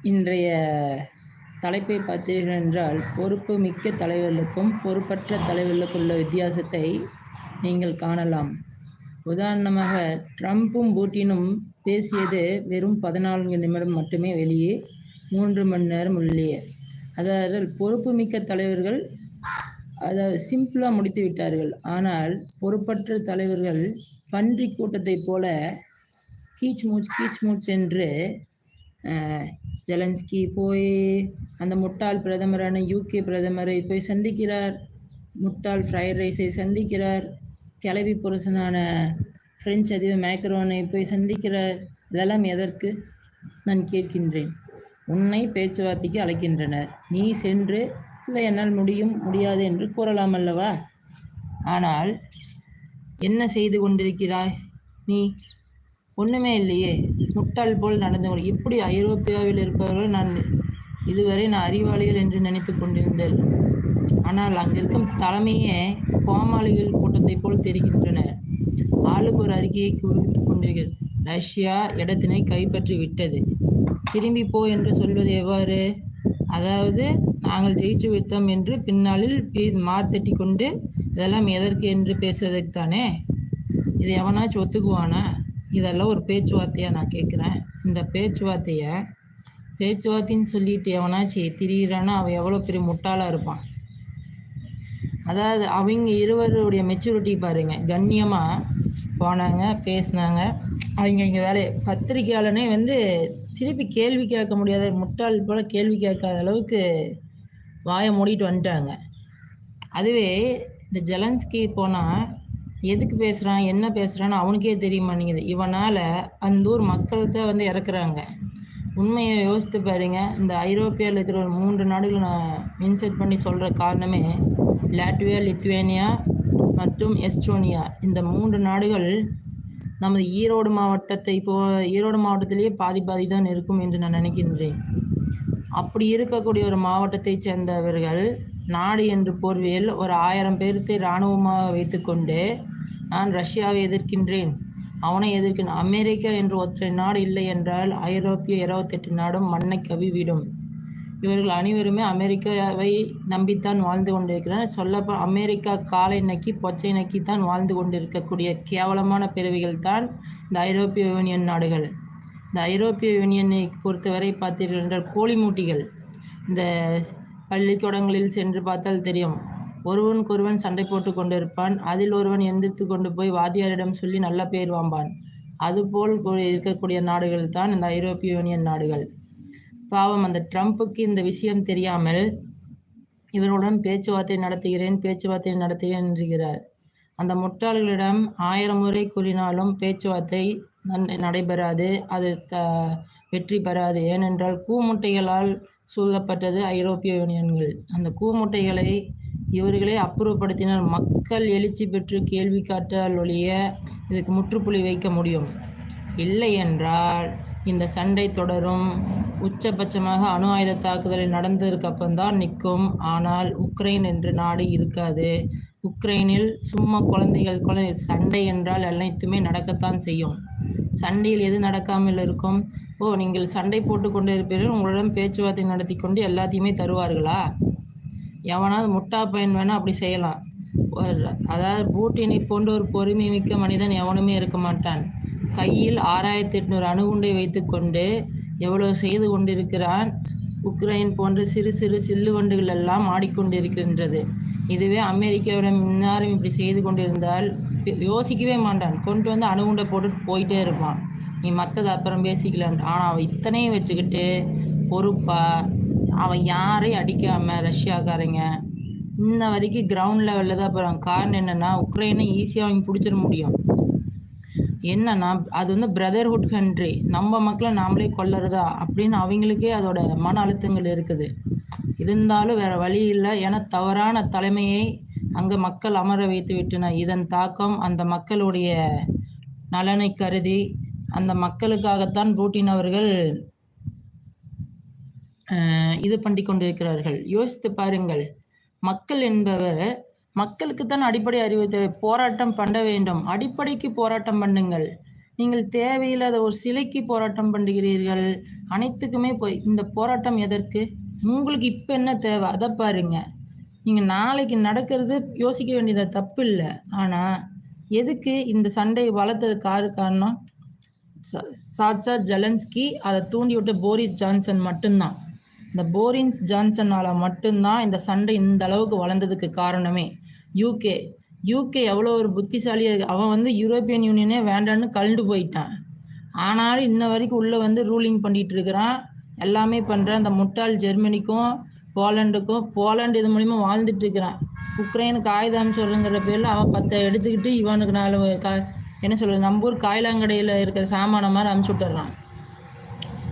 இன்றைய தலைப்பை பார்த்தீர்கள் என்றால் பொறுப்பு மிக்க தலைவர்களுக்கும் பொறுப்பற்ற தலைவர்களுக்கும் உள்ள வித்தியாசத்தை நீங்கள் காணலாம். உதாரணமாக ட்ரம்ப்பும் பூட்டினும் பேசியது வெறும் பதினான்கு நிமிடம் மட்டுமே வெளியே மூன்று மணி நேரம் உள்ளே. அதாவது பொறுப்பு மிக்க தலைவர்கள் அதாவது சிம்பிளாக முடித்து விட்டார்கள். ஆனால் பொறுப்பற்ற தலைவர்கள் பன்றி கூட்டத்தைப் போல கீச் மூச் கீச் மூச் என்று ஜெலன்ஸ்கி போய் அந்த முட்டாள் பிரதமரான யூகே பிரதமரை போய் சந்திக்கிறார். முட்டாள் ஃப்ரைட் ரைஸை சந்திக்கிறார். கிளவி புருஷனான பிரெஞ்சு அதிபர் மேக்ரோனை போய் சந்திக்கிறார். இதெல்லாம் எதற்கு? நான் கேட்கின்றேன். உன்னை பேச்சுவார்த்தைக்கு அழைக்கின்றனர். நீ சென்று இல்லை என்னால் முடியும் முடியாது என்று கூறலாம் அல்லவா? ஆனால் என்ன செய்து கொண்டிருக்கிறாய் நீ? ஒன்றுமே இல்லையே. முட்டாள் போல் நடந்து கொண்டு இப்படி ஐரோப்பியாவில் இருப்பவர்கள் நான் இதுவரை நான் அறிவாளிகள் என்று நினைத்து கொண்டிருந்தேன். ஆனால் அங்கிருக்கும் தலைமையே கோமாளிகள் கூட்டத்தைப் போல் தெரிகின்றனர் ஆளுக்கு ஒரு அறிக்கையை குறித்து கொண்டிருக்கிறது ரஷ்யா இடத்தினை கைப்பற்றி விட்டது. திரும்பி போ என்று சொல்வது எவ்வாறு? அதாவது நாங்கள் ஜெயிச்சு விட்டோம் என்று பின்னாளில் பீ- மார்த்தட்டி கொண்டு இதெல்லாம் எதற்கு என்று பேசுவதற்கு தானே இது எவனாச்சும் ஒத்துக்குவானா? இதெல்லாம் ஒரு பேச்சுவார்த்தையாக நான் கேட்குறேன். இந்த பேச்சுவார்த்தையை பேச்சுவார்த்தைன்னு சொல்லிட்டு எவனாச்சும் திரியிறானா அவன் எவ்வளோ பெரிய முட்டாளாக இருப்பான். அதாவது அவங்க இருவருடைய மெச்சூரிட்டி பாருங்க. கண்ணியமாக போனாங்க பேசினாங்க. அவங்க இங்கே வேலையை பத்திரிக்கையாளனே வந்து திருப்பி கேள்வி கேட்க முடியாத முட்டாள் போல் கேள்வி கேட்காத அளவுக்கு வாயை மூடிட்டு வந்துட்டாங்க. அதுவே இந்த ஜெலன்ஸ்கி போனால் எதுக்கு பேசுகிறான் என்ன பேசுகிறான்னு அவனுக்கே தெரிய மாட்டேங்குது. இவனால் அந்த ஊர் மக்கள் தான் வந்து இறக்குறாங்க. உண்மையை யோசித்து பாருங்க. இந்த ஐரோப்பியாவில் இருக்கிற ஒரு மூன்று நாடுகளை நான் இன்செர்ட் பண்ணி சொல்கிற காரணமே லாட்வியா லித்வேனியா மற்றும் எஸ்டோனியா. இந்த மூன்று நாடுகள் நமது ஈரோடு மாவட்டத்தை இப்போ ஈரோடு மாவட்டத்திலேயே பாதி பாதி தான் இருக்கும் என்று நான் நினைக்கின்றேன். அப்படி இருக்கக்கூடிய ஒரு மாவட்டத்தைச் சேர்ந்தவர்கள் நாடு என்று போர்வையில் ஒரு ஆயிரம் பேர்த்தை இராணுவமாக வைத்துக்கொண்டு நான் ரஷ்யாவை எதிர்க்கின்றேன். அவனை எதிர்க்கின் அமெரிக்கா என்று ஒற்றை நாடு இல்லை என்றால் ஐரோப்பிய இருபத்தெட்டு நாடும் மண்ணை கவிவிடும். இவர்கள் அனைவருமே அமெரிக்காவை நம்பித்தான் வாழ்ந்து கொண்டிருக்கிறார் சொல்லப்போ அமெரிக்கா காலை நக்கி பொச்சை நக்கி தான் வாழ்ந்து கொண்டிருக்கக்கூடிய கேவலமான பிறவிகள் தான் இந்த ஐரோப்பிய யூனியன் நாடுகள். இந்த ஐரோப்பிய யூனியனை பொறுத்தவரை பார்த்தீர்கள் என்றால் கோழிமூட்டிகள். இந்த பள்ளிக்கூடங்களில் சென்று பார்த்தால் தெரியும். ஒருவனுக்கொருவன் சண்டை போட்டு கொண்டிருப்பான். அதில் ஒருவன் எந்திரித்து கொண்டு போய் வாத்தியாரிடம் சொல்லி நல்ல பேர் வாம்பான். அதுபோல் கூ- இருக்கக்கூடிய நாடுகள் தான் இந்த ஐரோப்பிய யூனியன் நாடுகள். பாவம் அந்த ட்ரம்ப்புக்கு இந்த விஷயம் தெரியாமல் இவருடன் பேச்சுவார்த்தை நடத்துகிறேன் பேச்சுவார்த்தை நடத்துகிறேன் என்கிறார். அந்த முட்டாள்களிடம் ஆயிரம் முறை கூறினாலும் பேச்சுவார்த்தை நன்- நடைபெறாது. அது த வெற்றி பெறாது. ஏனென்றால் கூமுட்டைகளால் சூழப்பட்டது ஐரோப்பிய யூனியன்கள். அந்த கூமுட்டைகளை இவர்களே அப்புறப்படுத்தினால் மக்கள் எழுச்சி பெற்று கேள்வி காட்டால் ஒழிய இதுக்கு முற்றுப்புள்ளி வைக்க முடியும். இல்லை என்றால் இந்த சண்டை தொடரும். உச்சபட்சமாக அணு ஆயுத தாக்குதலை நடந்ததற்கப்பந்தான் நிற்கும். ஆனால் உக்ரைன் என்று நாடு இருக்காது. உக்ரைனில் சும்மா குழந்தைகள் குழந்தை சண்டை என்றால் அனைத்துமே நடக்கத்தான் செய்யும். சண்டையில் எது நடக்காமல் இருக்கும்? ஓ நீங்கள் சண்டை போட்டு கொண்டு இருப்பீர்கள். உங்களிடம் பேச்சுவார்த்தை நடத்தி கொண்டு எல்லாத்தையுமே தருவார்களா? எவனாவது முட்டா பையன் வேணால் அப்படி செய்யலாம். ஒரு- அதாவது பூட்டினை போன்ற ஒரு பொறுமை மிக்க மனிதன் எவனுமே இருக்க மாட்டான். கையில் ஆறாயிரத்தி எட்நூறு அணுகுண்டை வைத்துக்கொண்டு எவ்வளவு செய்து கொண்டிருக்கிறான்? உக்ரைன் போன்ற சிறு சிறு சில்லுவண்டுகள் எல்லாம் ஆடிக்கொண்டிருக்கின்றது. இதுவே அமெரிக்காவிடம் இன்னாரும் இப்படி செய்து கொண்டிருந்தால் யோசிக்கவே மாட்டான். கொண்டு வந்து அணுகுண்டை போட்டுட்டு போயிட்டே இருப்பான். நீ மற்றதை அப்புறம் பேசிக்கலாம். ஆனால் அவன் இத்தனையும் வச்சுக்கிட்டு பொறுப்பா அவன் யாரையும் அடிக்காமல் ரஷ்யாக்காரங்க. இன்ன வரைக்கும் கிரவுண்ட் லெவலில் தான் போகிறாங்க காரணம் என்னென்னா உக்ரைனை ஈஸியாக அவங்க பிடிச்சிட முடியும். என்னன்னா அது வந்து பிரதர்ஹுட் கண்ட்ரி நம்ம மக்களை நாமளே கொல்லறதா? அப்படின்னு அவங்களுக்கே அதோட மன அழுத்தங்கள் இருக்குது. இருந்தாலும் வேற வழி இல்லை. ஏன்னா தவறான தலைமையை அங்கே மக்கள் அமர வைத்து விட்டனர் இதன் தாக்கம் அந்த மக்களுடைய நலனை கருதி அந்த மக்களுக்காகத்தான் பூட்டின் அவர்கள் இது பண்ணி கொண்டிருக்கிறார்கள். யோசித்து பாருங்கள் மக்கள் என்பவர் மக்களுக்கு தான் அடிப்படை அறிவு தேவை. போராட்டம் பண்ண வேண்டும். அடிப்படைக்கு போராட்டம் பண்ணுங்கள். நீங்கள் தேவையில்லாத ஒரு சிலைக்கு போராட்டம் பண்ணுகிறீர்கள். அனைத்துக்குமே போய் இந்த போராட்டம் எதற்கு? உங்களுக்கு இப்போ என்ன தேவை? அதை பாருங்க. நீங்கள் நாளைக்கு நடக்கிறது யோசிக்க வேண்டியது தப்பு இல்லை ஆனால் எதுக்கு இந்த சண்டையை வளர்த்துறதுக்கு காரு காரணம்? சாட்சார் ஜெலன்ஸ்கி அதை தூண்டி விட்டு போரிஸ் ஜான்சன் மட்டும்தான். இந்த போரிஸ் ஜான்சனால் மட்டும்தான் இந்த சண்டை இந்த அளவுக்கு வளர்ந்ததுக்கு காரணமே. யூகே யூகே எவ்வளோ ஒரு புத்திசாலியாக இருக்கு அவன் வந்து யூரோப்பியன் யூனியனே வேண்டான்னு கலண்டு போயிட்டான். ஆனாலும் இன்ன வரைக்கும் உள்ளே வந்து ரூலிங் பண்ணிகிட்டு இருக்கிறான். எல்லாமே பண்ணுறான் இந்த முட்டாள் ஜெர்மனிக்கும் போலண்டுக்கும் போலண்டு இது மூலிமா வாழ்ந்துட்டு இருக்கிறான். உக்ரைனுக்கு ஆயுதம் சொல்லுங்கிற பேரில் அவன் பத்தை எடுத்துக்கிட்டு இவனுக்கு நாலு க என்ன சொல்கிறது நம்ம ஊர் காயிலாங்கடையில் இருக்கிற சாமான மாதிரி அமுச்சு விட்டுறான்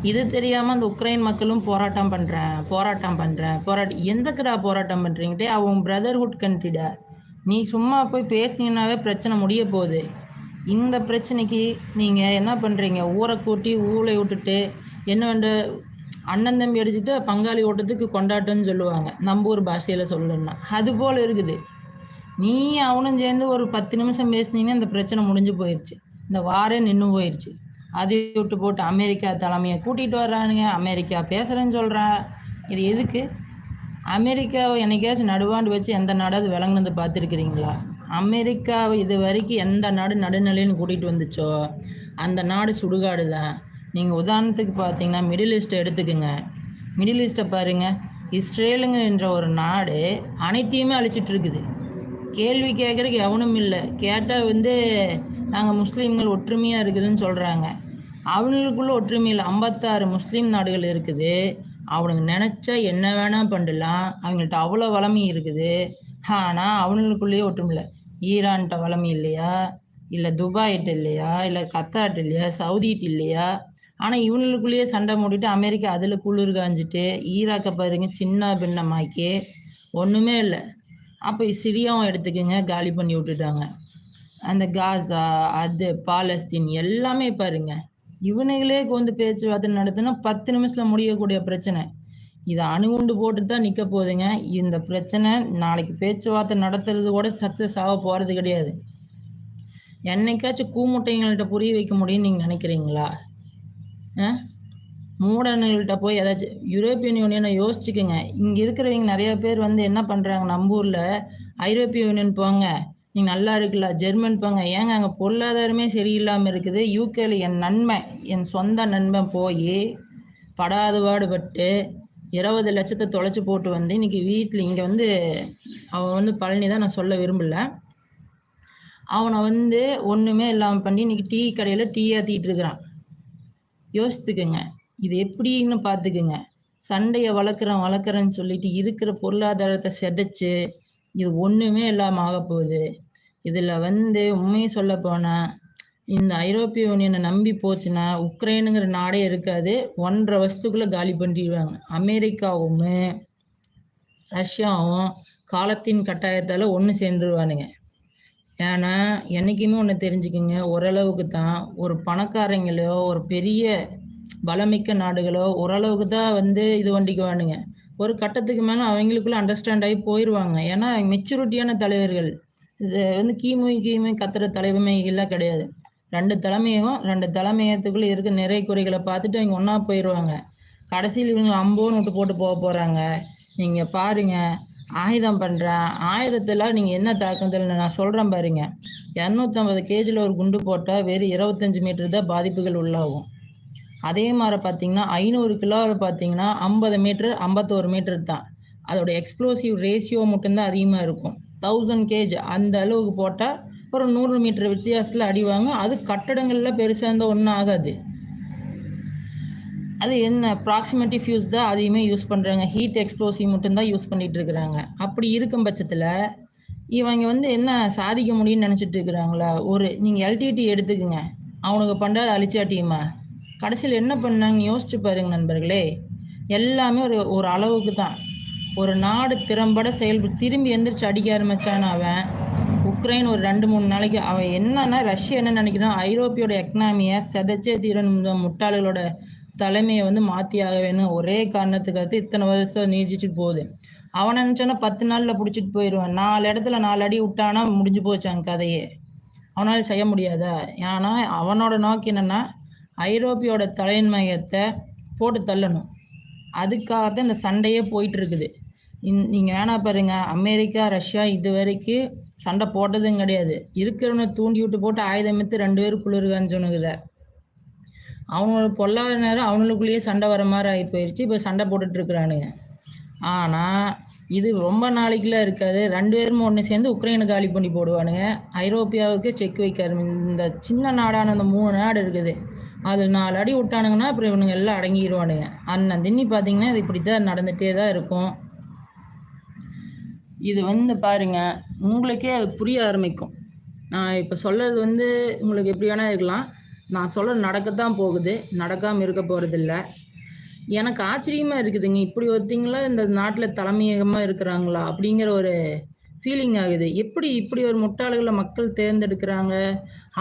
இது தெரியாமல் அந்த உக்ரைன் மக்களும் போராட்டம் பண்ணுறேன் போராட்டம் பண்ணுறேன் போராட்டம் எந்தக்கடா போராட்டம் பண்ணுறீங்கட்டே அவன் பிரதர்ஹுட் கண்ட்ரிடா நீ சும்மா போய் பேசினீங்கன்னாவே பிரச்சனை முடிய போகுது. இந்த பிரச்சனைக்கு நீங்கள் என்ன பண்ணுறீங்க ஊரை கூட்டி ஊளை விட்டுட்டு என்ன வேண்ட அண்ணன் தம்பி அடிச்சுட்டு பங்காளி ஓட்டத்துக்கு கொண்டாட்டம்னு சொல்லுவாங்க. நம்ம ஊர் பாஷையில் சொல்லணும்னா. அது போல் இருக்குது. நீ அவனும் சேர்ந்து ஒரு பத்து நிமிஷம் பேசுனீங்கன்னா இந்த பிரச்சனை முடிஞ்சு போயிடுச்சு இந்த வாரே நின்று போயிடுச்சு அதை விட்டு போட்டு அமெரிக்கா தலைமையை கூட்டிகிட்டு வர்றானுங்க. அமெரிக்கா பேசுகிறேன்னு சொல்கிறான் இது எதுக்கு? அமெரிக்காவை என்னைக்காச்சும் நடுவாண்டு வச்சு எந்த நாடாவது விளங்குனது பார்த்துருக்குறீங்களா? அமெரிக்காவை இது வரைக்கும் எந்த நாடு நடுநிலைன்னு கூட்டிகிட்டு வந்துச்சோ? அந்த நாடு சுடுகாடு தான் நீங்கள் உதாரணத்துக்கு பார்த்தீங்கன்னா மிடில் ஈஸ்ட்டை எடுத்துக்கோங்க. மிடில் ஈஸ்ட்டை பாருங்கள் இஸ்ரேலுங்க என்ற ஒரு நாடு அனைத்தையுமே அழிச்சிட்ருக்குது கேள்வி கேட்குறக்கு எவனும் இல்லை. கேட்டால் வந்து நாங்கள் முஸ்லீம்கள் ஒற்றுமையாக இருக்குதுன்னு சொல்கிறாங்க அவனுக்குள்ளே ஒற்றுமை இல்லை. ஐம்பத்தாறு முஸ்லீம் நாடுகள் இருக்குது. அவனுங்க நினச்சா என்ன வேணால் பண்ணலாம். அவங்கள்ட்ட அவ்வளோ வளமை இருக்குது. ஆனால் அவனுங்களுக்குள்ளேயே ஒற்றுமை இல்லை. ஈரான்கிட்ட வளமை இல்லையா? இல்லை துபாய்கிட்ட இல்லையா? இல்லை கத்தார்ட்ட இல்லையா? சவுதிட்டு இல்லையா? ஆனால் இவனுக்குள்ளேயே சண்டை மூடிட்டு அமெரிக்கா அதில் குளிர் காஞ்சிட்டு ஈராக்கை பாருங்க சின்ன பின்னமாக்கி. ஒன்றுமே இல்லை. அப்போ சிரியாவும் எடுத்துக்கோங்க காலி பண்ணி விட்டுட்டாங்க. அந்த காசா அது பாலஸ்தீன் எல்லாமே பாருங்க. இவனுங்களே வந்து பேச்சுவார்த்தை நடத்தினா பத்து நிமிஷத்தில் முடியக்கூடிய பிரச்சனை. இதை அணுகுண்டு போட்டு தான் நிற்க போகுதுங்க. இந்த பிரச்சனை நாளைக்கு பேச்சுவார்த்தை நடத்துறது கூட சக்ஸஸ் ஆக போகிறது கிடையாது. என்னைக்காச்சும் கூமுட்டைங்கள்ட்ட புரிய வைக்க முடியும்னு நீங்கள் நினைக்கிறீங்களா? ஆ? மூடனுங்கள்ட்ட போய் ஏதாச்சும் யூரோப்பியன் யூனியனை யோசிச்சுக்கோங்க. இங்கே இருக்கிறவங்க நிறைய பேர் வந்து என்ன பண்ணுறாங்க நம்ம ஊரில் ஐரோப்பிய யூனியன் போங்க. நீங்கள் நல்லா இருக்குல்ல ஜெர்மன் போங்க. ஏங்க அங்கே பொருளாதாரமே சரியில்லாமல் இருக்குது. யூகேல என் நன்மை என் சொந்த நண்பன் போய் படாது பாடுபட்டு இருபது லட்சத்தை தொலைச்சி போட்டு வந்து இன்றைக்கி வீட்டில் இங்கே வந்து அவன் வந்து பழனி தான் நான் சொல்ல விரும்பல. அவனை வந்து ஒன்றுமே இல்லாமல் பண்ணி இன்றைக்கி டீ கடையில் டீ ஏற்றிக்கிட்டு இருக்கிறான். யோசித்துக்குங்க இது எப்படின்னு பார்த்துக்குங்க. சண்டையை வளர்க்குறேன் வளர்க்குறேன்னு சொல்லிட்டு இருக்கிற பொருளாதாரத்தை செதைச்சு இது ஒன்றுமே இல்லாமல் ஆக போகுது. இதில் வந்து உண்மையை சொல்ல போனால் இந்த ஐரோப்பிய யூனியனை நம்பி போச்சுன்னா உக்ரைனுங்கிற நாடே இருக்காது. ஒன்றரை வருஷத்துக்குள்ளே காலி பண்ணிடுவாங்க. அமெரிக்காவும் ரஷ்யாவும் காலத்தின் கட்டாயத்தால் ஒன்று சேர்ந்துருவானுங்க. ஏன்னா என்றைக்குமே ஒன்று தெரிஞ்சுக்குங்க ஓரளவுக்கு தான் ஒரு பணக்காரங்களோ ஒரு பெரிய பலமிக்க நாடுகளோ ஓரளவுக்கு தான் வந்து இது வண்டிக்குவானுங்க. ஒரு கட்டத்துக்கு மேலே அவங்களுக்குள்ள அண்டர்ஸ்டாண்ட் ஆகி போயிடுவாங்க ஏன்னா மெச்சூரிட்டியான தலைவர்கள். இது வந்து கீமு கீமு கத்துற தலைமைகள்லாம் கிடையாது. ரெண்டு தலைமையகம் ரெண்டு தலைமையத்துக்குள்ளே இருக்க நிறை குறைகளை பார்த்துட்டு அவங்க ஒன்றா போயிடுவாங்க கடைசியில் இவங்க அம்போன்னு விட்டு போட்டு போக போகிறாங்க நீங்கள் பாருங்கள் ஆயுதம் பண்ணுறேன் ஆயுதத்தில் நீங்கள் என்ன தாக்கத்தில் நான் சொல்கிறேன் பாருங்க. இரநூத்தம்பது கேஜியில் ஒரு குண்டு போட்டால் வெறும் இருபத்தஞ்சி மீட்டர் தான் பாதிப்புகள் உள்ளாகும். அதே மாதிரி பார்த்தீங்கன்னா ஐநூறு கிலோவில் பார்த்தீங்கன்னா ஐம்பது மீட்ரு ஐம்பத்தோரு மீட்ரு தான். அதோட எக்ஸ்ப்ளோசிவ் ரேஷியோ மட்டும்தான் அதிகமாக இருக்கும். தௌசண்ட் கேஜ் அந்த அளவுக்கு போட்டால் ஒரு நூறு மீட்டர் வித்தியாசத்தில் அடிவாங்க அது கட்டடங்களில் பெருசாக இருந்தால் ஒன்றும் ஆகாது. அது என்ன ப்ராக்சிமேட்டிவ் ஃபியூஸ் தான் அதையுமே யூஸ் பண்ணுறாங்க ஹீட் எக்ஸ்ப்ளோசிவ் மட்டும்தான் யூஸ் பண்ணிகிட்டு இருக்கிறாங்க. அப்படி இருக்கும் பட்சத்தில் இவங்க வந்து என்ன சாதிக்க முடியும்னு நினச்சிட்டு இருக்கிறாங்களா? ஒரு நீங்கள் எல்டிடி எடுத்துக்கோங்க. அவனுக்கு பண்ணுறது அழிச்சாட்டியுமா? கடைசியில் என்ன பண்ணாங்க யோசிச்சு பாருங்க நண்பர்களே. எல்லாமே ஒரு ஒரு அளவுக்கு தான். ஒரு நாடு திறம்பட செயல்பட்டு திரும்பி எந்திரிச்சு அடிக்க ஆரம்பிச்சான அவன். உக்ரைன் ஒரு ரெண்டு மூணு நாளைக்கு அவன் என்னன்னா ரஷ்யா என்ன நினைக்கிறான்? ஐரோப்பியோட எக்கனாமியை செதைச்சே தீரன் முட்டாள்களோட தலைமையை வந்து மாற்றி ஆக வேணும். ஒரே காரணத்துக்காக இத்தனை வருஷம் நீடிச்சிட்டு போகுது. அவன் நினச்சானா பத்து நாளில் பிடிச்சிட்டு போயிடுவான் நாலு இடத்துல நாலு அடி விட்டானா முடிஞ்சு போச்சாங்க கதையே. அவனால் செய்ய முடியாதா? ஏன்னா அவனோட நோக்கம் என்னென்னா ஐரோப்பியோட தலைமையத்தை போட்டு தள்ளணும். அதுக்காக தான் இந்த சண்டையே போயிட்டுருக்குது. இந் நீங்கள் வேணா பாருங்க அமெரிக்கா ரஷ்யா இது வரைக்கும் சண்டை போட்டதும் கிடையாது. இருக்கிறவனை தூண்டி விட்டு போட்டு ஆயுதம் எடுத்து ரெண்டு பேரும் குளிர்காஞ்சோனுக்குத அவங்களுக்கு பொல்லாத நேரம் அவங்களுக்குள்ளேயே சண்டை வர மாதிரி ஆகி போயிடுச்சு இப்போ சண்டை போட்டுட்ருக்குறானுங்க ஆனால் இது ரொம்ப நாளைக்குலாம் இருக்காது. ரெண்டு பேரும் ஒன்று சேர்ந்து உக்ரைனை காலி பண்ணி போடுவானுங்க. ஐரோப்பியாவுக்கு செக் வைக்க ஆரம்பி இந்த சின்ன நாடான அந்த மூணு நாடு இருக்குது. அது நாலு அடி விட்டானுங்கன்னா அப்புறம் இவனுங்க எல்லாம் அடங்கிடுவானுங்க அண்ணன் தின்னி பார்த்தீங்கன்னா இது இப்படி தான் நடந்துகிட்டே தான் இருக்கும். இது வந்து பாருங்கள் உங்களுக்கே அது புரிய ஆரம்பிக்கும். நான் இப்போ சொல்கிறது வந்து உங்களுக்கு எப்படி வேணால் இருக்கலாம். நான் சொல்கிறது நடக்கத்தான் போகுது நடக்காமல் இருக்க போகிறதில்ல எனக்கு ஆச்சரியமாக இருக்குதுங்க இப்படி ஒருத்தீங்களா இந்த நாட்டில் தலைமையகமாக இருக்கிறாங்களா அப்படிங்கிற ஒரு ஃபீலிங் ஆகுது. எப்படி இப்படி ஒரு முட்டாள்களை மக்கள் தேர்ந்தெடுக்கிறாங்க?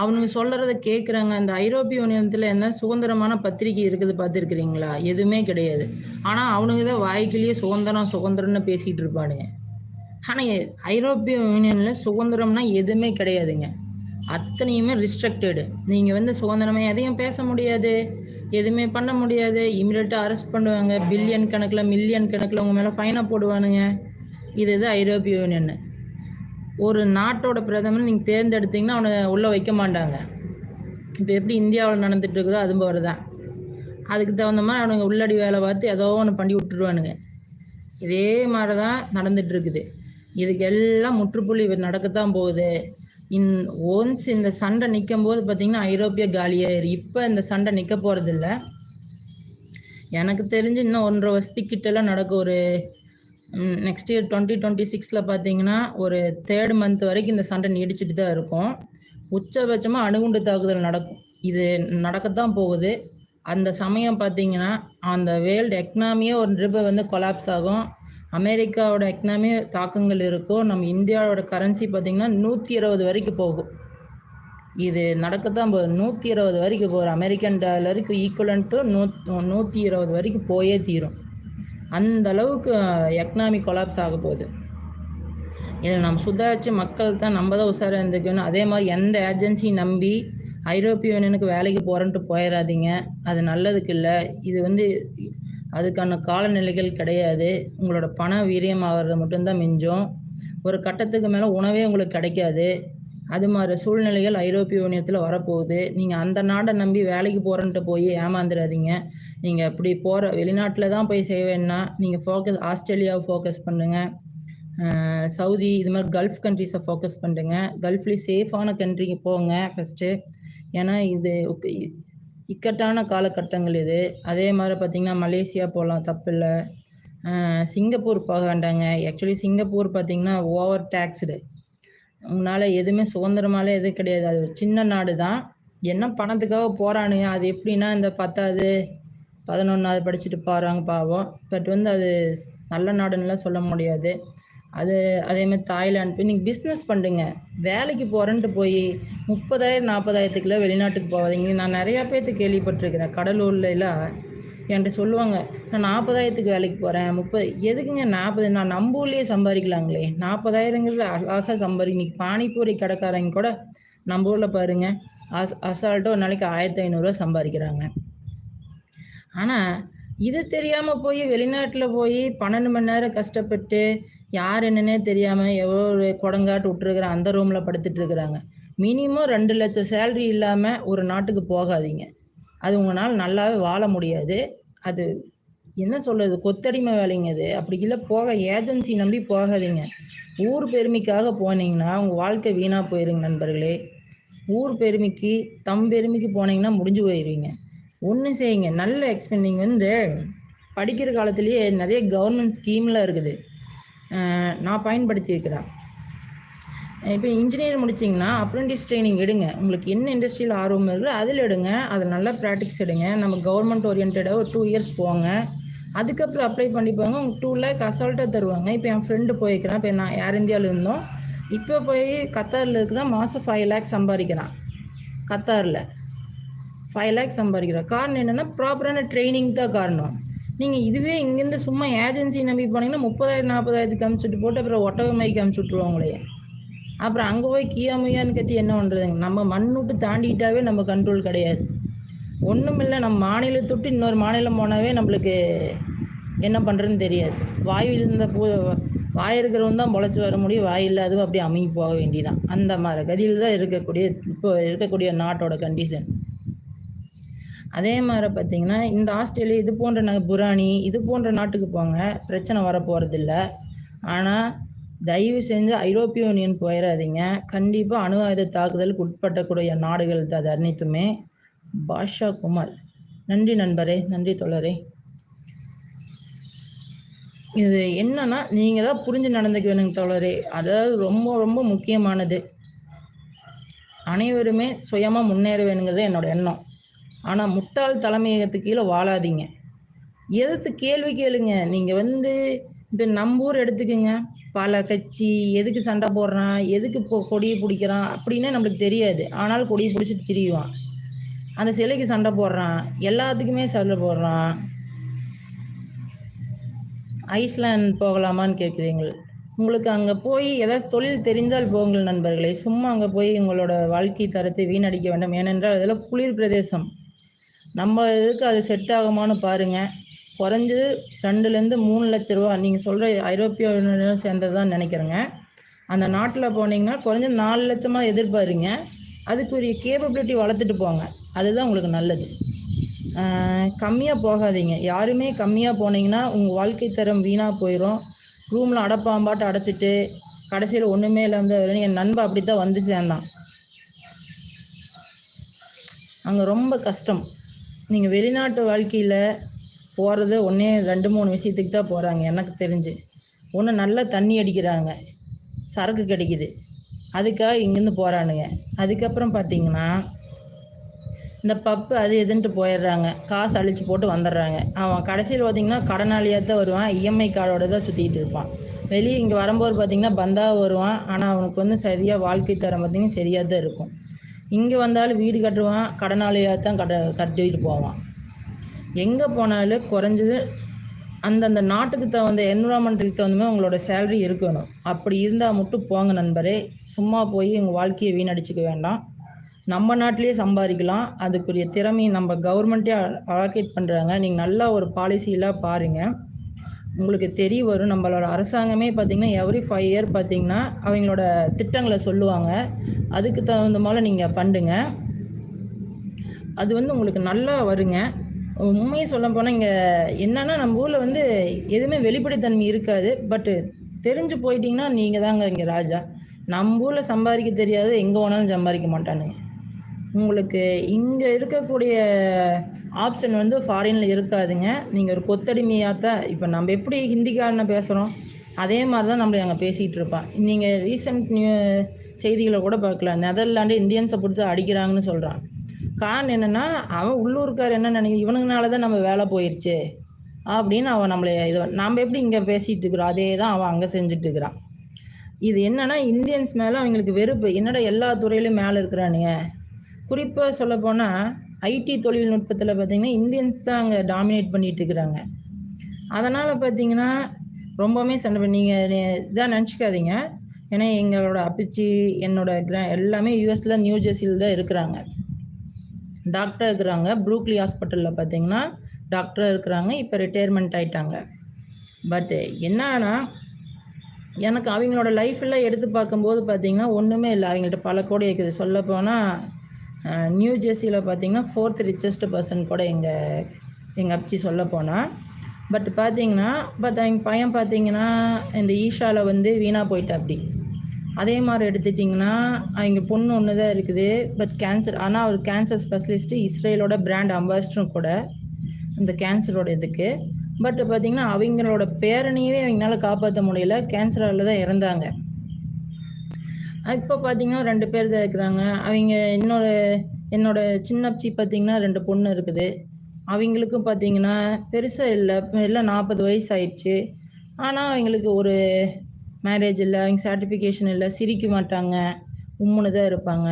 அவனுங்க சொல்கிறத கேட்குறாங்க அந்த ஐரோப்பிய யூனியனத்தில் என்ன சுதந்திரமான பத்திரிக்கை இருக்குது பார்த்துருக்குறீங்களா? எதுவுமே கிடையாது. ஆனால் அவனுங்க தான் வாய்க்கிலேயே சுதந்திரம் சுதந்திரம்னு பேசிகிட்டு இருப்பானுங்க. ஆனால் ஐரோப்பிய யூனியனில் சுதந்திரம்னா எதுவுமே கிடையாதுங்க. அத்தனையுமே ரிஸ்ட்ரிக்டடு நீங்கள் வந்து சுதந்திரமே எதையும் பேச முடியாது. எதுவுமே பண்ண முடியாது. இமிடியட்டாக அரெஸ்ட் பண்ணுவாங்க. பில்லியன் கணக்கில் மில்லியன் கணக்கில் உங்கள் மேலே ஃபைனாக போடுவானுங்க. இது ஐரோப்பிய யூனியன்னு. ஒரு நாட்டோட பிரதமர் நீங்கள் தேர்ந்தெடுத்தீங்கன்னா அவனை உள்ளே வைக்க மாட்டாங்க. இப்போ எப்படி இந்தியாவில் நடந்துட்டு இருக்குதோ அது போல தான் அதுக்கு தகுந்த மாதிரி அவனுங்க உள்ளடி வேலை பார்த்து ஏதோ ஒன்று பண்ணி விட்டுருவானுங்க. இதே மாதிரி தான் நடந்துகிட்ருக்குது இதுக்கெல்லாம் இதுக்கு எல்லாம் முற்றுப்புள்ளி நடக்கத்தான் போகுது. இன் ஒன்ஸ் இந்த சண்டை நிற்கும் போது பார்த்திங்கன்னா ஐரோப்பிய காலியாயிரு இப்போ இந்த சண்டை நிற்க போகிறதில்ல எனக்கு தெரிஞ்சு இன்னும் ஒன்றரை வருஷத்துக்கிட்டலாம் நடக்கும் ஒரு நெக்ஸ்ட் இயர் டுவெண்ட்டி டுவெண்ட்டி சிக்ஸில் பார்த்தீங்கன்னா ஒரு தேர்ட் மந்த் வரைக்கும் இந்த சண்டை நீடிச்சிட்டு தான் இருக்கும். உச்சபட்சமாக அணுகுண்டு தாக்குதல் நடக்கும். இது நடக்கத்தான் போகுது. அந்த சமயம் பார்த்தீங்கன்னா அந்த வேர்ல்டு எக்கனாமியே ஒரு ட்ரிப்பை வந்து கொலாப்ஸ் ஆகும். அமெரிக்காவோட எக்கனாமி தாக்கங்கள் இருக்கும் நம்ம இந்தியாவோட கரன்சி பார்த்திங்கன்னா நூற்றி இருபது வரைக்கும் போகும். இது நடக்கத்தான் போகுது. நூற்றி இருபது வரைக்கும் போகிற அமெரிக்கன் டாலருக்கு ஈக்குவலன் டு நூ நூற்றி இருபது வரைக்கும் போயே தீரும். அந்த அளவுக்கு எக்கனாமி கொலாப்ஸ் ஆக போகுது. இதில் நம்ம சுதாரித்து மக்கள் தான் நம்ம தான் உஷாராக இருந்துக்கணும். அதே மாதிரி எந்த ஏஜென்சி நம்பி ஐரோப்பிய யூனியனுக்கு வேலைக்கு போகிறேன்ட்டு போயிடாதீங்க அது நல்லதுக்கு இல்லை. இது வந்து அதுக்கான காலநிலைகள் கிடையாது. உங்களோட பண வீரியம் ஆகிறது மட்டும்தான் மிஞ்சும். ஒரு கட்டத்துக்கு மேலே உணவே உங்களுக்கு கிடைக்காது. அது மாதிரி சூழ்நிலைகள் ஐரோப்பிய யூனியத்தில் வரப்போகுது. நீங்கள் அந்த நாடை நம்பி வேலைக்கு போகிறேன்ட்டு போய் ஏமாந்துடாதீங்க நீங்கள் அப்படி போகிற வெளிநாட்டில் தான் போய் செய்வேன்னா நீங்கள் ஃபோக்கஸ் ஆஸ்திரேலியாவை ஃபோக்கஸ் பண்ணுங்கள் சவுதி இது மாதிரி கல்ஃப் கண்ட்ரிஸை ஃபோக்கஸ் பண்ணுங்க. கல்ஃப்லேயும் சேஃபான கண்ட்ரிக்கு போங்க ஃபஸ்ட்டு ஏன்னா இது இக்கட்டான காலகட்டங்கள் இது. அதே மாதிரி பார்த்திங்கன்னா மலேசியா போகலாம் தப்பில்லை சிங்கப்பூர் போக வேண்டாங்க. ஆக்சுவலி சிங்கப்பூர் பார்த்திங்கன்னா ஓவர் டேக்ஸ்டு உங்களால் எதுவுமே சுதந்திரமாலே எதுவும் கிடையாது. அது ஒரு சின்ன நாடு தான் என்ன பணத்துக்காக போகிறானுங்க அது எப்படின்னா இந்த பத்தாவது பதினொன்றாவது படிச்சுட்டு போகிறாங்க பாவம். பட் வந்து அது நல்ல நாடுன்னெலாம் சொல்ல முடியாது. அது அதேமாதிரி தாய்லாந்து போய் நீங்கள் பிஸ்னஸ் பண்ணுங்க. வேலைக்கு போகிறேன்ட்டு போய் முப்பதாயிரம் நாற்பதாயிரத்துக்குலாம் வெளிநாட்டுக்கு போகாதீங்க நான் நிறையா பேர்த்து கேள்விப்பட்டிருக்கிறேன். கடலூரில் எல்லாம் என்கிட்ட சொல்லுவாங்க நான் நாற்பதாயிரத்துக்கு வேலைக்கு போகிறேன் முப்பது எதுக்குங்க நாற்பது நான் நம்ம ஊர்லேயே சம்பாதிக்கலாங்களே. நாற்பதாயிரங்கிறது அழகாக சம்பாதி இன்னைக்கு பானிபூரி கடைக்காரங்க கூட நம்ம ஊரில் பாருங்கள் அஸ் அசால்ட்டோ ஒரு நாளைக்கு ஆயிரத்தி ஐநூறுரூவா சம்பாதிக்கிறாங்க. ஆனால் இது தெரியாமல் போய் வெளிநாட்டில் போய் பன்னெண்டு மணி நேரம் கஷ்டப்பட்டு யார் என்னன்னே தெரியாமல் எவ்வளோ ஒரு குடங்காட்டு விட்டுருக்குற அந்த ரூமில் படுத்துட்டு இருக்கிறாங்க. மினிமம் ரெண்டு லட்சம் சேல்ரி இல்லாமல் ஒரு நாட்டுக்கு போகாதீங்க. அது உங்களால் நல்லாவே வாழ முடியாது. அது என்ன சொல்கிறது கொத்தடிமை வேலைங்க அது. அப்படி இல்லை போக ஏஜென்சி நம்பி போகாதீங்க. ஊர் பெருமைக்காக போனீங்கன்னா உங்கள் வாழ்க்கை வீணாக போயிருங்க நண்பர்களே. ஊர் பெருமைக்கு தம் பெருமைக்கு போனீங்கன்னா முடிஞ்சு போயிடுவீங்க ஒன்று செய்யுங்க. நல்ல எக்ஸ்பெண்டிங் நீங்கள் வந்து படிக்கிற காலத்துலேயே நிறைய கவர்மெண்ட் ஸ்கீம்லாம் இருக்குது. நான் பயன்படுத்தியிருக்கிறேன் இப்போ இன்ஜினியர் முடிச்சிங்கன்னா அப்ரெண்டிஸ் ட்ரைனிங் எடுங்க. உங்களுக்கு என்ன இண்டஸ்ட்ரியில் ஆர்வம் இருக்குது அதில் எடுங்க. அதில் நல்லா ப்ராக்டிக்ஸ் எடுங்க. நம்ம கவர்மெண்ட் ஓரியன்டாக ஒரு டூ இயர்ஸ் போங்க. அதுக்கப்புறம் அப்ளை பண்ணி போங்க உங்களுக்கு டூ லேக் அசால்ட்டாக தருவாங்க. இப்போ என் ஃப்ரெண்டு போயிருக்கிறான். இப்போ நான் ஏர் இந்தியாவில் இருந்தோம். இப்போ போய் கத்தாரில் இருக்கிறான் மாதம் ஃபைவ் லேக்ஸ் சம்பாதிக்கிறான். கத்தாரில். ஃபைவ் லேக்ஸ் சம்பாதிக்கிறோம். காரணம் என்னென்னா ப்ராப்பரான ட்ரைனிங் தான் காரணம். நீங்கள் இதுவே இங்கேருந்து சும்மா ஏஜென்சி நம்பி போனீங்கன்னா முப்பதாயிரம் நாற்பதாயிரத்துக்கு அமுச்சுட்டு போட்டு அப்புறம் ஒட்டக மைக்கு அமுச்சு விட்ருவாங்களே அப்புறம் அங்கே போய் கியா முயான்னு கத்தி என்ன பண்ணுறதுங்க நம்ம மண் விட்டு தாண்டிட்டாவே நம்ம கண்ட்ரோல் கிடையாது. ஒன்றுமில்லை நம்ம மாநிலத்தொட்டு இன்னொரு மாநிலம் போனாவே நம்மளுக்கு என்ன பண்ணுறதுன்னு தெரியாது. வாயில் இருந்த பூ வாய் இருக்கிறவன் தான் பொழைச்சி வர முடியும். வாய் இல்லாதவன் அப்படியே அமுங்கி போக வேண்டியதான் அந்த மாதிரி கதியில் தான் இருக்கக்கூடிய இப்போ இருக்கக்கூடிய நாட்டோட கண்டிஷன் அதே மாதிரி பார்த்தீங்கன்னா இந்த ஆஸ்திரேலியா இது போன்ற ந புராணி இது போன்ற நாட்டுக்கு போங்க பிரச்சனை வர போகிறதில்ல ஆனால் தயவு செஞ்சு ஐரோப்பிய யூனியன் போயிடாதீங்க கண்டிப்பாக அணு ஆயுத தாக்குதலுக்கு உட்பட்டக்கூடிய நாடுகள் அது அனைத்துமே. பாஷா குமார். நன்றி நண்பரே நன்றி தொடரே இது என்னன்னா நீங்கள் தான் புரிஞ்சு நடந்துக்க வேணுங்க தோழரே. அதாவது ரொம்ப ரொம்ப முக்கியமானது. அனைவருமே சுயமாக முன்னேற வேணுங்கிறது என்னோட எண்ணம். ஆனால் முட்டாள் தலைமையகத்துக்கு கீழே வாழாதீங்க. எதிர்த்து கேள்வி கேளுங்க. நீங்கள் வந்து இப்போ நம்ம ஊர் எடுத்துக்கோங்க. பல கட்சி எதுக்கு சண்டை போடுறான்? எதுக்கு இப்போ கொடியை பிடிக்கிறான்? அப்படின்னே நம்மளுக்கு தெரியாது. ஆனால் கொடியை பிடிச்சிட்டு திரியுவான். அந்த சிலைக்கு சண்டை போடுறான். எல்லாத்துக்குமே சண்டை போடுறான். ஐஸ்லாந்து போகலாமான்னு கேட்குறீங்கள் உங்களுக்கு அங்கே போய் ஏதாவது தொழில் தெரிந்தால் போங்கள் நண்பர்களே. சும்மா அங்கே போய் உங்களோட வாழ்க்கை தரத்தை வீணடிக்க வேண்டாம். ஏனென்றால் அதில் குளிர் பிரதேசம். நம்ம இதுக்கு அது செட் ஆகுமான்னு பாருங்கள் குறைஞ்சது ரெண்டுலேருந்து மூணு லட்ச ரூபா. நீங்கள் சொல்கிற ஐரோப்பிய யூனியனும் சேர்ந்தது தான் நினைக்கிறேங்க. அந்த நாட்டில் போனீங்கன்னா குறைஞ்ச நாலு லட்சமாக எதிர்பாருங்க. அதுக்குரிய கேப்பபிலிட்டி வளர்த்துட்டு போங்க. அதுதான் உங்களுக்கு நல்லது. கம்மியாக போகாதீங்க. யாருமே கம்மியாக போனீங்கன்னா உங்கள் வாழ்க்கை தரம் வீணாக போயிடும் ரூமில் அடப்பாம்பாட்டு அடைச்சிட்டு கடைசியில் ஒன்றுமே இல்லாமல் என் நண்பன் அப்படி தான் வந்து சேர்ந்தான். அங்கே ரொம்ப கஷ்டம். நீங்கள் வெளிநாட்டு வாழ்க்கையில் போகிறது ஒன்றே ரெண்டு மூணு விஷயத்துக்கு தான் போகிறாங்க எனக்கு தெரிஞ்சு. ஒன்று நல்லா தண்ணி அடிக்கிறாங்க சரக்கு கிடைக்குது. அதுக்காக இங்கேருந்து போகிறானுங்க அதுக்கப்புறம் பார்த்தீங்கன்னா இந்த பப்பு அது எதுன்ட்டு போயிடுறாங்க. காசு அழிச்சு போட்டு வந்துடுறாங்க. அவன் கடைசியில் பார்த்தீங்கன்னா கடனாளியாக தான் வருவான் இஎம்ஐ கார்டோட தான் சுற்றிக்கிட்டு இருப்பான். வெளியே இங்கே வரும்போது பார்த்திங்கன்னா பந்தாக வருவான். ஆனால் அவனுக்கு வந்து சரியாக வாழ்க்கை தரம் பார்த்திங்கன்னா சரியாக தான் இருக்கும். இங்கே வந்தாலும் வீடு கட்டுவான் கடனாளியாக தான் கட்ட கட்டிட்டு போவான். எங்கே போனாலும் குறைஞ்சது அந்தந்த நாட்டுக்கு தகுந்த என்விரான்மெண்ட்டுக்கு தகுந்த மாதிரி உங்களோட சேலரி இருக்கணும். அப்படி இருந்தால் மட்டும் போங்க நண்பரே. சும்மா போய் உங்கள் வாழ்க்கையை வீணடிச்சிக்க வேண்டாம். நம்ம நாட்டிலேயே சம்பாதிக்கலாம். அதுக்குரிய திறமையை நம்ம கவர்மெண்ட்டே அலோகேட் பண்ணுறாங்க நீங்கள் நல்லா ஒரு பாலிசியெலாம் பாருங்கள் உங்களுக்கு தெரிய வரும். நம்மளோட அரசாங்கமே பார்த்திங்கன்னா எவ்ரி ஃபைவ் இயர் பார்த்திங்கன்னா அவங்களோட திட்டங்களை சொல்லுவாங்க. அதுக்கு தகுந்த மாதிரி நீங்கள் பண்ணுங்க. அது வந்து உங்களுக்கு நல்லா வருங்க. உண்மையை சொல்ல போனால் இங்கே என்னென்னா நம்ம ஊரில் வந்து எதுவுமே வெளிப்படைத்தன்மை இருக்காது. பட்டு தெரிஞ்சு போயிட்டிங்கன்னா நீங்கள் தாங்க இங்கே ராஜா. நம்ம ஊரில் சம்பாதிக்க தெரியாது எங்கே வேணாலும் சம்பாதிக்க மாட்டானுங்க. உங்களுக்கு இங்கே இருக்கக்கூடிய ஆப்ஷன் வந்து ஃபாரினில் இருக்காதுங்க. நீங்கள் ஒரு கொத்தடிமையாக தான் இப்போ நம்ம எப்படி ஹிந்திக்காரனை பேசுகிறோம் அதே மாதிரி தான் நம்மளை அங்கே பேசிகிட்டு இருப்பான். நீங்கள் ரீசெண்ட் நியூ செய்திகளை கூட பார்க்கலாம். நெதர்லாண்டு இந்தியன்ஸை பிடிச்சி அடிக்கிறாங்கன்னு சொல்கிறான் காரணம் என்னென்னா அவன் உள்ளூர்க்கார் என்ன நினைக்க இவனுங்கனால தான் நம்ம வேலை போயிடுச்சு அப்படின்னு அவன் நம்மளை இது நம்ம எப்படி இங்கே பேசிகிட்டு இருக்கிறோம்? அதே தான் அவன் அங்கே செஞ்சிட்ருக்கிறான் இது என்னென்னா இந்தியன்ஸ் மேலே அவங்களுக்கு வெறுப்பு. என்னடா எல்லா துறையிலையும் மேலே இருக்கிறானுங்க? குறிப்பாக சொல்லப்போனால் ஐடி தொழில்நுட்பத்தில் பார்த்திங்கன்னா இந்தியன்ஸ் தான் அங்கே டாமினேட் பண்ணிகிட்டு இருக்கிறாங்க அதனால் பார்த்திங்கன்னா ரொம்பவுமே சண்டை நீங்கள் இதாக நினச்சிக்காதீங்க. ஏன்னா எங்களோட அப்பிச்சி என்னோட கிரா எல்லாமே யூஎஸில் நியூ ஜெர்சியில் தான் இருக்கிறாங்க. டாக்டர் இருக்கிறாங்க. ப்ரூக்லி ஹாஸ்பிட்டலில் பார்த்தீங்கன்னா டாக்டர் இருக்கிறாங்க. இப்போ ரிட்டையர்மெண்ட் ஆகிட்டாங்க பட்டு என்னன்னா எனக்கு அவங்களோட லைஃப்பில் எடுத்து பார்க்கும்போது பார்த்திங்கன்னா ஒன்றுமே இல்லை. அவங்கள்ட்ட பல கோடி இருக்குது. சொல்லப்போனால் நியூ ஜெர்சியில் பார்த்தீங்கன்னா ஃபோர்த் ரிச்சஸ்ட் பர்சன் கூட எங்கள் எங்கள் அப்ச்சி சொல்ல போனால் பட் பார்த்தீங்கன்னா பட் அவங்க பையன் பார்த்தீங்கன்னா இந்த ஈஷாவில் வந்து வீணாக போயிட்டா அப்படி அதே மாதிரி எடுத்துட்டிங்கன்னா அவங்க பொண்ணு ஒன்று தான் இருக்குது பட் கேன்சர் ஆனால் அவர் கேன்சர் ஸ்பெஷலிஸ்ட்டு இஸ்ரேலோட பிராண்ட் அம்பாசிடரும் கூட இந்த கேன்சரோட இதுக்கு. பட் பார்த்திங்கன்னா அவங்களோட பேரணியவே அவங்களால காப்பாற்ற முடியல கேன்சரால் தான் இறந்தாங்க. இப்போ பார்த்தீங்கன்னா ரெண்டு பேர் தான் இருக்கிறாங்க. அவங்க என்னோட என்னோட சின்னப்ச்சி பார்த்தீங்கன்னா ரெண்டு பொண்ணு இருக்குது. அவங்களுக்கும் பார்த்தீங்கன்னா பெருசாக இல்லை எல்லாம் நாற்பது வயசு ஆயிடுச்சு. ஆனால் அவங்களுக்கு ஒரு மேரேஜ் இல்லை அவங்க சர்டிஃபிகேஷன் இல்லை சிரிக்க மாட்டாங்க உம்முன்னு தான் இருப்பாங்க.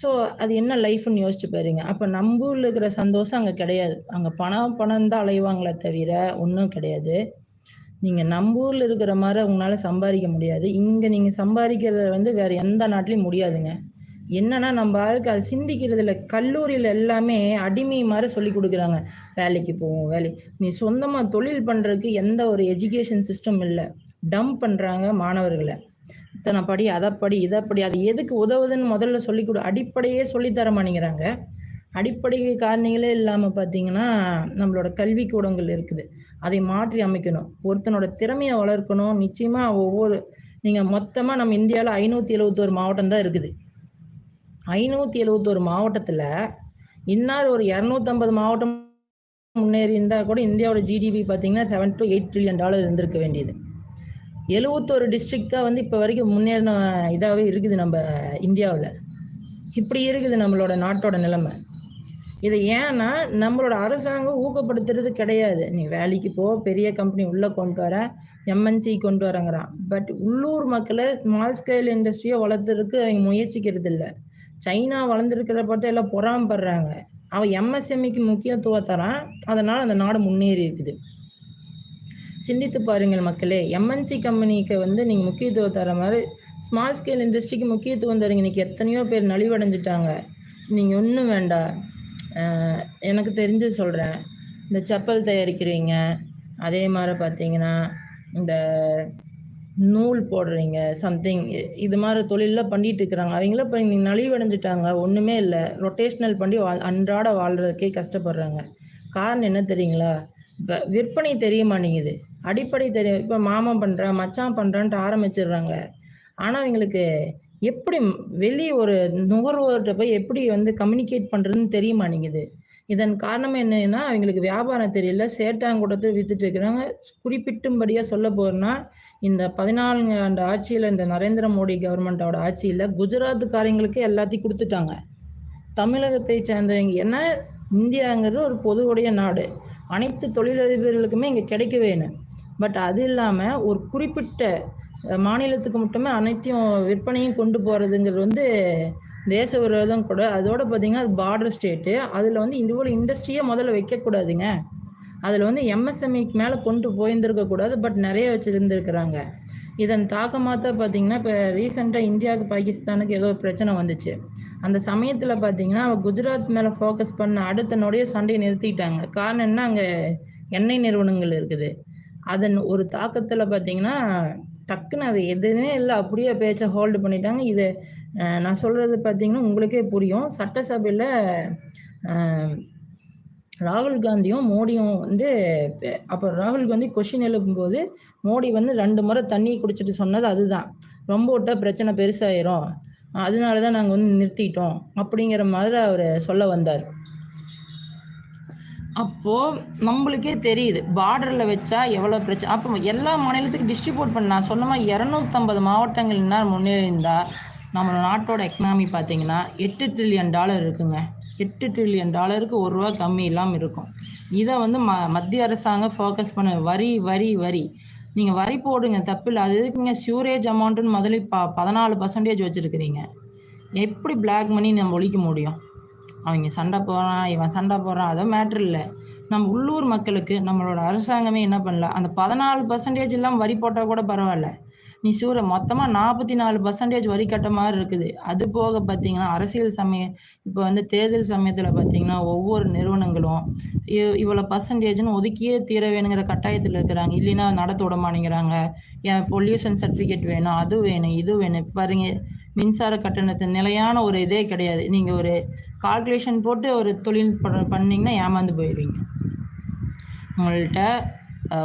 ஸோ அது என்ன லைஃப்னு யோசிச்சு பாருங்க. அப்போ நம்ம ஊரில் இருக்கிற சந்தோஷம் அங்கே கிடையாது. அங்கே பணம் பணம் தான் அலைவாங்களே தவிர ஒன்றும் கிடையாது. நீங்கள் நம்ம ஊரில் இருக்கிற மாதிரி உங்களால் சம்பாதிக்க முடியாது. இங்கே நீங்கள் சம்பாதிக்கிறத வந்து வேறு எந்த நாட்டிலையும் முடியாதுங்க. என்னன்னா நம்ம ஆளுக்கு அது சிந்திக்கிறதுல கல்லூரியில் எல்லாமே அடிமை மாதிரி சொல்லி கொடுக்குறாங்க. வேலைக்கு போவோம் வேலை. நீ சொந்தமாக தொழில் பண்ணுறதுக்கு எந்த ஒரு எஜுகேஷன் சிஸ்டம் இல்லை. டம்ப் பண்ணுறாங்க மாணவர்களை. இத்தனை படி அதை படி இதை படி அது எதுக்கு உதவுதுன்னு முதல்ல சொல்லி கொடு அடிப்படையே சொல்லித்தர மாட்டேங்கிறாங்க. அடிப்படை காரணிகளே இல்லாமல் பார்த்தீங்கன்னா நம்மளோட கல்வி கூடங்கள் இருக்குது. அதை மாற்றி அமைக்கணும். ஒருத்தனோட திறமையை வளர்க்கணும். நிச்சயமாக ஒவ்வொரு நீங்கள் மொத்தமாக நம்ம இந்தியாவில் ஐநூற்றி எழுபத்தோரு மாவட்டம் தான் இருக்குது. ஐநூற்றி எழுபத்தோரு மாவட்டத்தில் இன்னார் ஒரு இரநூத்தம்பது மாவட்டம் முன்னேறி இருந்தால் கூட இந்தியாவோட ஜிடிபி பார்த்தீங்கன்னா seven to eight trillion dollar இருந்திருக்க வேண்டியது. எழுபத்தோரு டிஸ்ட்ரிக்ட் தான் வந்து இப்போ வரைக்கும் முன்னேறின இதாகவே இருக்குது நம்ம இந்தியாவில். இப்படி இருக்குது நம்மளோட நாட்டோட நிலைமை. இது ஏன்னா நம்மளோட அரசாங்கம் ஊக்கப்படுத்துறது கிடையாது. நீ வேலைக்கு போ பெரிய கம்பெனி உள்ளே கொண்டு வர எம்என்சி கொண்டு வரங்கிறான். பட் உள்ளூர் மக்களை ஸ்மால் ஸ்கேல் இண்டஸ்ட்ரியை வளர்த்துறதுக்கு அவங்க முயற்சிக்கிறது இல்லை. சைனா வளர்ந்துருக்கிற பார்த்து எல்லாம் பொறாமப்படுறாங்க. அவன் எம்எஸ்எம்இக்கு முக்கியத்துவம் தரான். அதனால் அந்த நாடு முன்னேறி இருக்குது. சிந்தித்து பாருங்கள் மக்களே எம்என்சி கம்பெனிக்கு வந்து நீங்கள் முக்கியத்துவம் தர மாதிரி ஸ்மால் ஸ்கேல் இண்டஸ்ட்ரிக்கு முக்கியத்துவம் தருங்க இன்றைக்கி எத்தனையோ பேர் நலிவடைஞ்சிட்டாங்க. நீங்கள் ஒன்றும் வேண்டாம். எனக்கு தெரிஞ்சு சொல்கிறேன் இந்த செப்பல் தயாரிக்கிறீங்க அதே மாதிரி பார்த்தீங்கன்னா இந்த நூல் போடுறீங்க சம்திங் இது மாதிரி தொழிலெலாம் பண்ணிட்டு இருக்கிறாங்க. அவங்களாம் இப்போ நீங்கள் நலிவடைஞ்சிட்டாங்க ஒன்றுமே இல்லை. ரொட்டேஷ்னல் பண்ணி வாழ் அன்றாட வாழ்கிறதுக்கே கஷ்டப்படுறாங்க. காரணம் என்ன தெரியுங்களா? இப்போ விற்பனை தெரிய மாட்டேங்குது அடிப்படை தெரியும். இப்போ மாமன் பண்ணுறேன் மச்சான் பண்ணுறான்ட்டு ஆரம்பிச்சிடுறாங்க. ஆனால் அவங்களுக்கு எப்படி வெளியே ஒரு நுகர்வோர்கிட்ட போய் எப்படி வந்து கம்யூனிகேட் பண்ணுறதுன்னு தெரிய மாட்டேங்குது இதன் காரணம் என்னன்னா அவங்களுக்கு வியாபாரம் தெரியல சேட்டாங்குடத்தை வித்துட்டு இருக்கிறாங்க. குறிப்பிட்டும்படியாக சொல்ல போறேன்னா இந்த பதினான்கு ஆண்டு ஆட்சியில் இந்த நரேந்திர மோடி கவர்மெண்ட்டோட ஆட்சியில் குஜராத்துக்காரங்களுக்கு எல்லாத்தையும் கொடுத்துட்டாங்க. தமிழகத்தை சேர்ந்தவங்க ஏன்னா இந்தியாங்கிறது ஒரு பொதுவுடைய நாடு. அனைத்து தொழிலதிபர்களுக்குமே இங்கே கிடைக்க வேணும் பட் அது இல்லாமல் ஒரு குறிப்பிட்ட மாநிலத்துக்கு மட்டுமே அனைத்தையும் விற்பனையும் கொண்டு போகிறதுங்கிறது வந்து தேச விரோதம் கூட. அதோட பார்த்தீங்கன்னா அது பார்டர் ஸ்டேட்டு அதில் வந்து இது போல் இண்டஸ்ட்ரியே முதல்ல வைக்கக்கூடாதுங்க. அதில் வந்து எம்எஸ்எம்இக்கு மேலே கொண்டு போயிருந்துருக்கக்கூடாது பட் நிறைய வச்சுருந்துருக்குறாங்க. இதன் தாக்கமாக தான் பார்த்தீங்கன்னா இப்போ ரீசெண்டாக இந்தியாவுக்கு பாகிஸ்தானுக்கு ஏதோ ஒரு பிரச்சனை வந்துச்சு. அந்த சமயத்தில் பார்த்தீங்கன்னா குஜராத் மேலே ஃபோக்கஸ் பண்ண அடுத்த நொடைய சண்டையை நிறுத்திட்டாங்க. காரணம் என்ன? அங்கே எண்ணெய் நிறுவனங்கள் இருக்குது. அதன் ஒரு தாக்கத்தில் பார்த்தீங்கன்னா டக்குன்னு அது எதுவுமே இல்லை. அப்படியே பேச்சை ஹோல்டு பண்ணிட்டாங்க. இது நான் சொல்கிறது பார்த்தீங்கன்னா உங்களுக்கே புரியும். சட்டசபையில் ராகுல் காந்தியும் மோடியும் வந்து அப்போ ராகுல் காந்தி கொஷின் எழுப்பும்போது மோடி வந்து ரெண்டு முறை தண்ணி குடிச்சிட்டு சொன்னது அதுதான். ரொம்ப விட்ட பிரச்சனை பெருசாயிரும். அதனால தான் நாங்கள் வந்து நிறுத்திட்டோம். அப்படிங்கிற மாதிரி அவர் சொல்ல வந்தார். அப்போது நம்மளுக்கே தெரியுது பார்டரில் வச்சா எவ்வளோ பிரச்சனை அப்போ எல்லா மாநிலத்துக்கும் டிஸ்ட்ரிபியூட் பண்ண நான் இரநூத்தம்பது மாவட்டங்கள் என்ன முன்னேறிந்தால் நம்ம நாட்டோட எக்கனாமி பார்த்தீங்கன்னா எட்டு ட்ரில்லியன் டாலர் இருக்குங்க. எட்டு ட்ரில்லியன் டாலருக்கு ஒரு ரூபா கம்மி இல்லாமல் இருக்கும். இதை வந்து ம மத்திய அரசாங்கம் ஃபோக்கஸ் பண்ண வரி வரி வரி. நீங்கள் வரி போடுங்க தப்பில்லை அது எதுக்குங்க? ஷூரேஜ் அமௌண்ட்டுன்னு முதல்ல ப பதினாலு பர்சன்டேஜ் வச்சுருக்கிறீங்க. எப்படி பிளாக் மணி நம்ம ஒழிக்க முடியும்? அவங்க சண்டை போடுறான் இவன் சண்டை போடுறான் அதோ மேட்ரு இல்லை. நம்ம உள்ளூர் மக்களுக்கு நம்மளோட அரசாங்கமே என்ன பண்ணல? அந்த பதினாலு பர்சன்டேஜ் எல்லாம் வரி போட்டால் கூட பரவாயில்ல. நீ சூர மொத்தமாக நாற்பத்தி நாலு பர்சன்டேஜ் வரி கட்ட மாதிரி இருக்குது. அது போக பார்த்தீங்கன்னா அரசியல் சமய இப்போ வந்து தேர்தல் சமயத்தில் பார்த்தீங்கன்னா ஒவ்வொரு நிறுவனங்களும் இவ்வளோ பர்சன்டேஜ்னு ஒதுக்கியே தீர வேணுங்கிற கட்டாயத்தில் இருக்கிறாங்க. இல்லைன்னா நடத்த விட மாட்டேங்கிறாங்க. என் பொல்யூஷன் சர்டிஃபிகேட் வேணும் அது வேணும் இது வேணும். பாருங்க மின்சார கட்டணத்தை நிலையான ஒரு இதே கிடையாது. நீங்கள் ஒரு கால்குலேஷன் போட்டு ஒரு தொழில் ப- பண்ணீங்கன்னா ஏமாந்து போயிடுவீங்க உங்கள்கிட்ட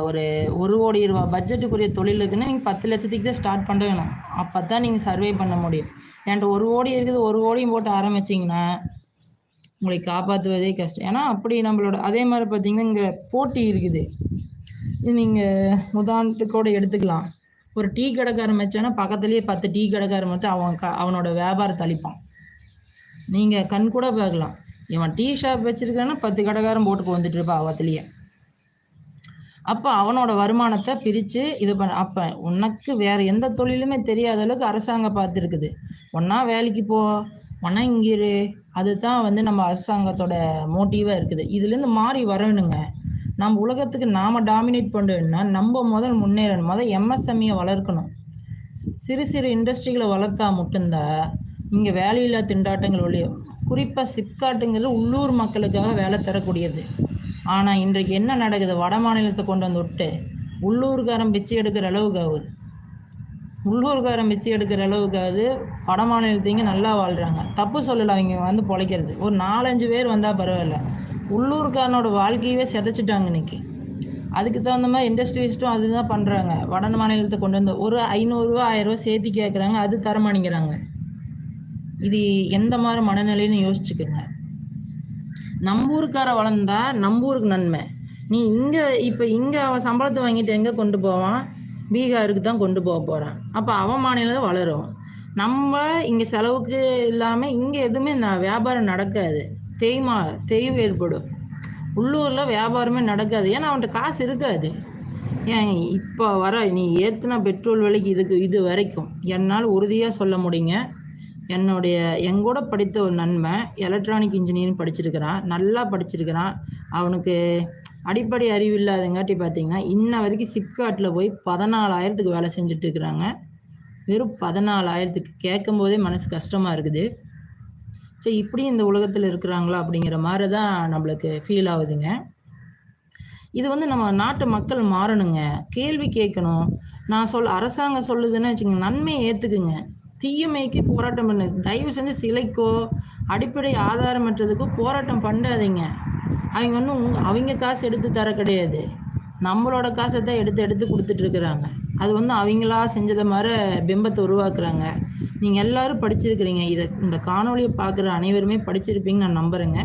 ஒரு ஒரு கோடி ரூபா பட்ஜெட்டுக்குரிய தொழில் நீங்கள் பத்து லட்சத்துக்கு தான் ஸ்டார்ட் பண்ண வேணும். அப்போ தான் நீங்கள் சர்வே பண்ண முடியும். என்கிட்ட ஒரு கோடி இருக்குது ஒரு கோடியும் போட்டு ஆரம்பிச்சிங்கன்னா உங்களை காப்பாற்றுவதே கஷ்டம். ஏன்னா அப்படி நம்மளோட அதே மாதிரி பார்த்தீங்கன்னா இங்கே போட்டி இருக்குது. நீங்கள் உதாரணத்துக்கூட எடுத்துக்கலாம். ஒரு டீ கடைக்காரன் வச்சானா பக்கத்துலேயே பத்து டீ கடைக்காரன் மட்டும் அவன் க அவனோட வியாபாரத்தை அழிப்பான் நீங்கள் கண் கூட பார்க்கலாம். இவன் டீ ஷாப் வச்சுருக்கான்னா பத்து கடைக்காரன் போட்டு வந்துட்டு இருப்பான் அவத்துலேயே. அப்போ அவனோட வருமானத்தை பிரித்து இது பண்ண அப்போ உனக்கு வேறு எந்த தொழிலுமே தெரியாத அளவுக்கு அரசாங்கம் பார்த்துருக்குது. ஒன்றா வேலைக்கு போ ஒன்றா இங்கே இரு. அதுதான் வந்து நம்ம அரசாங்கத்தோட மோட்டிவாக இருக்குது. இதுலேருந்து மாறி வரணுங்க. நம்ம உலகத்துக்கு நாம் டாமினேட் பண்ணுறோன்னா நம்ம முதல் முன்னேறணும். முதல் எம்எஸ்எம்இயை வளர்க்கணும். சிறு சிறு இண்டஸ்ட்ரிகளை வளர்த்தா மட்டும்தான் இங்கே வேலையில்லா திண்டாட்டங்கள் வழியும் குறிப்பாக சிப்காட்டுங்கிறது உள்ளூர் மக்களுக்காக வேலை தரக்கூடியது. ஆனால் இன்றைக்கு என்ன நடக்குது? வட மாநிலத்தை கொண்டு வந்து விட்டு உள்ளூர்காரன் பிச்சை எடுக்கிற அளவுக்கு ஆகுது. உள்ளூர்காரன் பிச்சை எடுக்கிற அளவுக்காவது வட மாநிலத்தைங்க நல்லா வாழ்கிறாங்க தப்பு சொல்லலை. அவங்க வந்து பிழைக்கிறது. ஒரு நாலஞ்சு பேர் வந்தால் பரவாயில்ல. உள்ளூர்காரனோட வாழ்க்கையவே சிதைச்சிட்டாங்க இன்னைக்கு. அதுக்கு தகுந்த மாதிரி இண்டஸ்ட்ரியலிஸ்ட்டும் அதுதான் பண்ணுறாங்க வட மாநிலத்தை கொண்டு வந்து ஒரு ஐநூறுரூவா ஆயிரரூவா சேர்த்து கேட்குறாங்க அது தரமானிக்கிறாங்க இது எந்த மாதிரி மனநிலைன்னு யோசிச்சுக்கோங்க. நம்ம ஊருக்கார வளர்ந்தா நம்ம ஊருக்கு நன்மை. நீ இங்கே இப்போ இங்கே அவன் சம்பளத்தை வாங்கிட்டு எங்கே கொண்டு போவான்? பீகாருக்கு தான் கொண்டு போக போகிறான் அப்போ அவன் மாநிலம் வளரும். நம்ம இங்கே செலவுக்கு இல்லாமல் இங்கே எதுவுமே வியாபாரம் நடக்காது. தேய்மா தேய்வு ஏற்படும். உள்ளூரில் வியாபாரமே நடக்காது. ஏன்னா அவன்கிட்ட காசு இருக்காது. ஏன் இப்போ வர நீ ஏற்றின பெட்ரோல் விலைக்கு இதுக்கு இது வரைக்கும். என்னால் உறுதியாக சொல்ல முடியுங்க. என்னுடைய எங்கூட படித்த ஒரு நன்மை எலக்ட்ரானிக் இன்ஜினியரிங் படிச்சிருக்கிறான். நல்லா படிச்சிருக்கிறான். அவனுக்கு அடிப்படை அறிவு இல்லாதங்காட்டி பார்த்தீங்கன்னா இன்ன வரைக்கும் சிப்காட்டில் போய் பதினாலாயிரத்துக்கு வேலை செஞ்சுட்டு இருக்கிறாங்க. வெறும் பதினாலாயிரத்துக்கு கேட்கும் போதே மனசு கஷ்டமாக இருக்குது. ஸோ இப்படி இந்த உலகத்தில் இருக்கிறாங்களா அப்படிங்கிற மாதிரி தான் நம்மளுக்கு ஃபீல் ஆகுதுங்க. இது வந்து நம்ம நாட்டு மக்கள் மாறணுங்க. கேள்வி கேட்கணும். நான் சொல் அரசாங்கம் சொல்லுதுன்னு வச்சுங்க நன்மையை ஏற்றுக்குங்க தீயமைக்கு போராட்டம் பண்ண. தயவு செஞ்சு சிலைக்கோ அடிப்படை ஆதாரமற்றதுக்கோ போராட்டம் பண்ணாதீங்க. அவங்க ஒன்றும் அவங்க காசு எடுத்து தர கிடையாது. நம்மளோட காசை தான் எடுத்து எடுத்து கொடுத்துட்ருக்குறாங்க அது வந்து அவங்களா செஞ்சதை மாதிரி பிம்பத்தை உருவாக்குறாங்க. நீங்கள் எல்லாரும் படிச்சிருக்கிறீங்க. இதை இந்த காணொளியை பார்க்குற அனைவருமே படிச்சிருப்பீங்கன்னு நான் நம்புகிறேங்க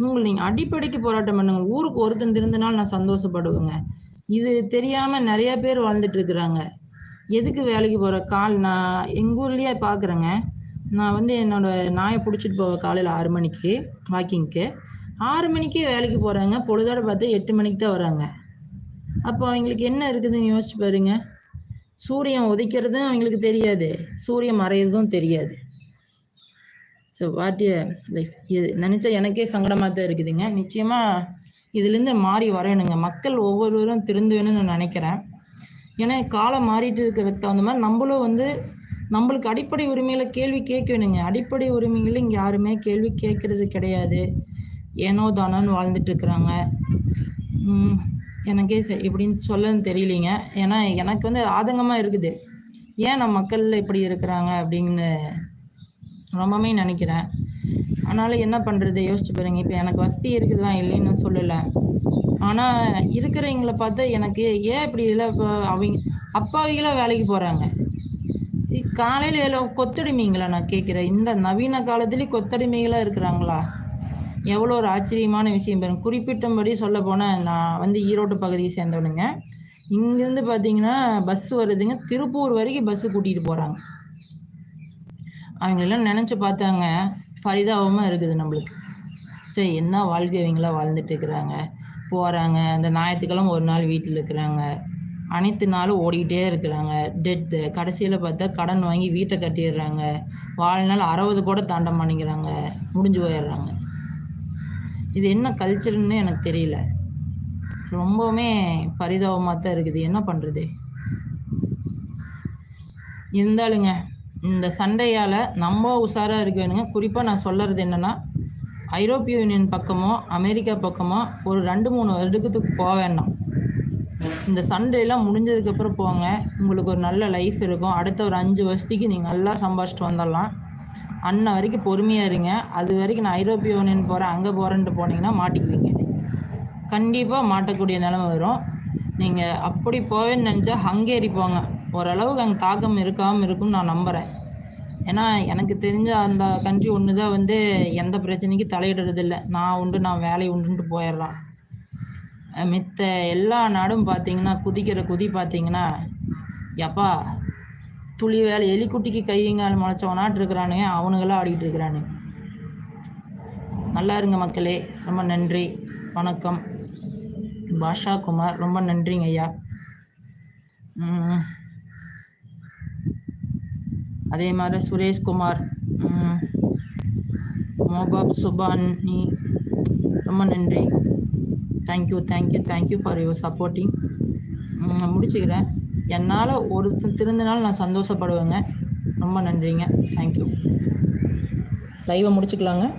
உங்களை நீங்கள் அடிப்படைக்கு போராட்டம் பண்ணுங்க. ஊருக்கு ஒருத்தன் திருந்தினால் நான் சந்தோஷப்படுவேங்க. இது தெரியாமல் நிறைய பேர் வாழ்ந்துட்டு இருக்கிறாங்க. எதுக்கு வேலைக்கு போகிற கால்? நான் எங்கள் ஊர்லேயே பார்க்குறேங்க நான் வந்து என்னோட நாயை பிடிச்சிட்டு போவேன் காலையில் ஆறு மணிக்கு வாக்கிங்க்கு. ஆறு மணிக்கே வேலைக்கு போகிறாங்க பொழுதோட பார்த்து எட்டு மணிக்கு தான் வராங்க. அப்போ அவங்களுக்கு என்ன இருக்குதுன்னு யோசிச்சு பாருங்கள் சூரியன் உதைக்கிறதும் அவங்களுக்கு தெரியாது. சூரியன் மறையிறதும் தெரியாது. ஸோ வாட்டிய லைஃப் இது நினச்சா எனக்கே சங்கடமாக தான் இருக்குதுங்க. நிச்சயமாக இதுலேருந்து மாறி வரணுங்க. மக்கள் ஒவ்வொருவரும் திருந்துவேணும்னு நான் நினைக்கிறேன். ஏன்னா காலம் மாறிட்டு இருக்கிறதுக்கு தகுந்த மாதிரி நம்மளும் வந்து நம்மளுக்கு அடிப்படை உரிமையில கேள்வி கேட்க வேணுங்க அடிப்படை உரிமைகளை இங்கே யாருமே கேள்வி கேட்கறது கிடையாது. ஏனோ தானோன்னு வாழ்ந்துட்டு இருக்கிறாங்க எனக்கே எப்படின்னு சொல்லன்னு தெரியலீங்க. ஏன்னா எனக்கு வந்து ஆதங்கமாக இருக்குது. ஏன் நம்ம மக்கள் இப்படி இருக்கிறாங்க அப்படின்னு ரொம்பவே நினைக்கிறேன். ஆனாலும் என்ன பண்ணுறது யோசிச்சு பாருங்க. இப்போ எனக்கு வசதி இருக்குதுதான் இல்லைன்னு சொல்லலை. ஆனால் இருக்கிறவங்கள பார்த்தா எனக்கு ஏன் இப்படி இல்லை? இப்போ அவங்க அப்பாவிகளாக வேலைக்கு போகிறாங்க காலையில் எல்லாம் கொத்தடிமைங்களா நான் கேட்குறேன். இந்த நவீன காலத்துலேயும் கொத்தடிமைகளாக இருக்கிறாங்களா? எவ்வளோ ஒரு ஆச்சரியமான விஷயம் பாருங்க. குறிப்பிட்டபடி சொல்ல போனால் நான் வந்து ஈரோடு பகுதியை சேர்ந்தவனுங்க. இங்கேருந்து பார்த்தீங்கன்னா பஸ் வருதுங்க. திருப்பூர் வரைக்கும் பஸ்ஸு கூட்டிகிட்டு போகிறாங்க அவங்களெல்லாம் நினச்சி பார்த்தாங்க. பரிதாபமாக இருக்குது நம்மளுக்கு. சரி என்ன வாழ்க்கை இவங்களாம் வாழ்ந்துட்டு இருக்கிறாங்க? போகிறாங்க அந்த ஞாயிற்றுக்கிழமை ஒரு நாள் வீட்டில் இருக்கிறாங்க. அனைத்து நாளும் ஓடிக்கிட்டே இருக்கிறாங்க. டெத்து கடைசியில் பார்த்தா கடன் வாங்கி வீட்டை கட்டிடுறாங்க. வாழ்நாள் அறுபது கூட தாண்ட மாட்டேங்கிறாங்க. முடிஞ்சு போயிடுறாங்க. இது என்ன கல்ச்சர்னு எனக்கு தெரியல. ரொம்பவுமே பரிதாபமாக தான் இருக்குது. என்ன பண்ணுறது இருந்தாலுங்க இந்த சண்டையால் நம்ம உஷாராக இருக்க வேணுங்க குறிப்பாக நான் சொல்கிறது என்னென்னா ஐரோப்பிய யூனியன் பக்கமோ அமெரிக்கா பக்கமோ ஒரு ரெண்டு மூணு வருடத்துக்கு போக வேண்டாம். இந்த சண்டையெல்லாம் முடிஞ்சதுக்கப்புறம் போங்க. உங்களுக்கு ஒரு நல்ல லைஃப் இருக்கும். அடுத்த ஒரு அஞ்சு வருஷத்துக்கு நீங்கள் நல்லா சம்பாதிச்சிட்டு வந்துடலாம். அன்ன வரைக்கும் பொறுமையாக இருங்க. அது வரைக்கும் நான் ஐரோப்பிய யூனியன் போகிறேன் அங்கே போகிறேன்ட்டு போனீங்கன்னா மாட்டிக்குவீங்க. கண்டிப்பாக மாட்டக்கூடிய நிலமை வரும். நீங்கள் அப்படி போவேன்னு நினச்சா ஹங்கேரி போங்க. ஓரளவுக்கு அங்கே தாக்கம் இருக்காமல் இருக்கும்னு நான் நம்புகிறேன் ஏன்னா எனக்கு தெரிஞ்ச அந்த கண்ட்ரி ஒன்று தான் வந்து எந்த பிரச்சனைக்கும் தலையிடுறதில்லை நான் உண்டு நான் வேலை உண்டுன்ட்டு போயிடுறான் மித்த எல்லா நாடும் பார்த்தீங்கன்னா குதிக்கிற குதி பார்த்தீங்கன்னா எப்பா துளி வேலை எலிக்குட்டிக்கு கையங்கால் முளைச்சவனாட்டு இருக்கிறானுங்க அவனுங்களாம் ஆடிக்கிட்டு இருக்கிறானுங்க நல்லா இருங்க மக்களே ரொம்ப நன்றி வணக்கம். பாஷா குமார் ரொம்ப நன்றிங்க ஐயா. அதே மாதிரி சுரேஷ்குமார் மோபாப் சுபானி ரொம்ப நன்றி. Thank you thank you thank you for your supporting முடிச்சுக்கிறேன். என்னால் ஒருத்தன் திருந்தினாலும் நான் சந்தோஷப்படுவேங்க. ரொம்ப நன்றிங்க. தேங்க்யூ லைவை முடிச்சுக்கலாங்க.